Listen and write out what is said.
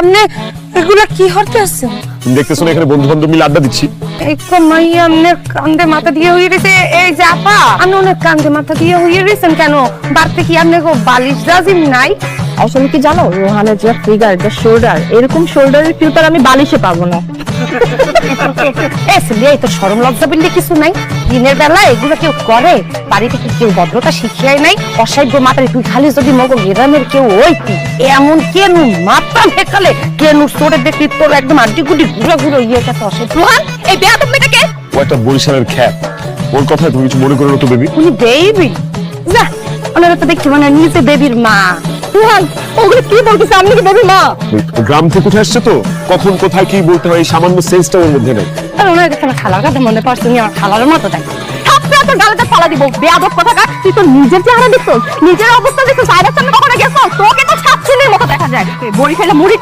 আপনি এগুলা কি হতে এখানে বন্ধু বান্ধব মিলে আড্ডা দিচ্ছি। এই কমাই আপনি কান্দে মাথা দিয়ে হয়ে রয়েছে এই যে আপা আপনি অনেক কান্দে মাথা দিয়ে হয়ে রয়েছেন কেন? বাড়তে কি গো বালিশ দাজিম নাই? আসলে কি জানো রোহানের যে ফিগার যে শোল্ডার এরকম শোল্ডারের আমি বালিশে পাবো না। এ ছেলে এই সরম লজ্জা বললে কিছু নাই। দিনের বেলা এগুলো কেউ করে বাড়িতে কি কেউ ভদ্রতা শিখিয়াই নাই? অসাধ্য মাতারি তুই খালি যদি মগো গ্রামের কেউ ওইতি এমন কেন মাথা মেকালে কেন তোরে দেখি তোর একদম আড্ডি গুডি ঘুরে ঘুরে ইয়ে কাছে অসাধ্য রোহান এই বেয়াদব মেয়েটাকে? ও একটা বরিশালের খ্যাপ। ওর কথায় তুমি কিছু মনে করো না তো বেবি? উনি বেবি? যা ওনারা তো দেখছি মানে নিজে বেবির মা। রোহান ওগুলো কি বলতেছে? আমি কি বেবি মা। গ্রাম থেকে উঠে আসছে তো? কখন কোথায় কি বলতে হয়? এই সামান্য সেন্সটা ওর মধ্যে নেই। আর ওনার দেখে আমার খালার কথা মনে পড়ছে উনি আমার খালার মতো থাপড়ে তোর গালেতে ফালা দিব। বেয়াদব কথা কাট তুই তো নিজের চেহারা দেখছ নিজের অবস্থা দেখছ সাইডের সামনে কখনো গেছ তোকে তো ছাত্রীর মতো দেখা যায়। বড়ি খেলে মুড়ি